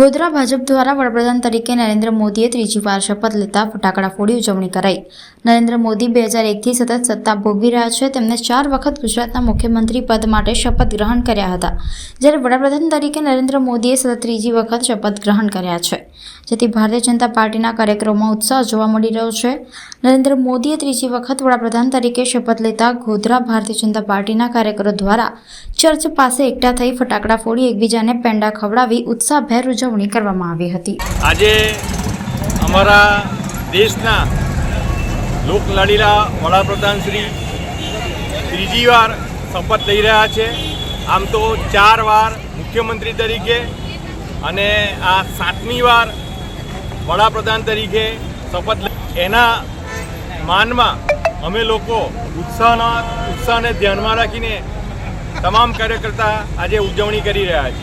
ગોધરા ભાજપ દ્વારા વડાપ્રધાન તરીકે નરેન્દ્ર મોદીએ ત્રીજી વાર શપથ લેતા ફટાકડા ફોડી ઉજવણી કરાઈ. નરેન્દ્ર મોદી બે હજાર એકથી સતત સત્તા ભોગવી રહ્યા છે. તેમને ચાર વખત ગુજરાતના મુખ્યમંત્રી પદ માટે શપથ ગ્રહણ કર્યા હતા. જ્યારે વડાપ્રધાન તરીકે નરેન્દ્ર મોદીએ સતત ત્રીજી વખત શપથ ગ્રહણ કર્યા છે. જેથી ભારતીય જનતા પાર્ટીના કાર્યક્રમોમાં ઉત્સાહ જોવા મળી રહ્યો છે. નરેન્દ્ર મોદીએ ત્રીજી વખત વડાપ્રધાન તરીકે શપથ લેતા ગોધરા ભારતીય જનતા પાર્ટીના કાર્યકરો દ્વારા ચર્ચ પાસે એકઠા થઈ ફટાકડા ફોડી એકબીજાને પેંડા ખવડાવી ઉત્સાહભેર ઉજવણી કરવામાં આવી હતી. આજે અમારા દેશના લોકલાડીલા વડાપ્રધાન શ્રી ત્રીજી વાર શપથ લઈ રહ્યા છે. આમ તો ચાર વાર મુખ્યમંત્રી તરીકે અને આ સાતમી વાર વડાપ્રધાન તરીકે શપથ એના માનમાં અમે લોકો ઉત્સાહના ઉત્સાહને ધ્યાનમાં રાખીને તમામ કાર્યકર્તા આજે ઉજવણી કરી રહ્યા છે.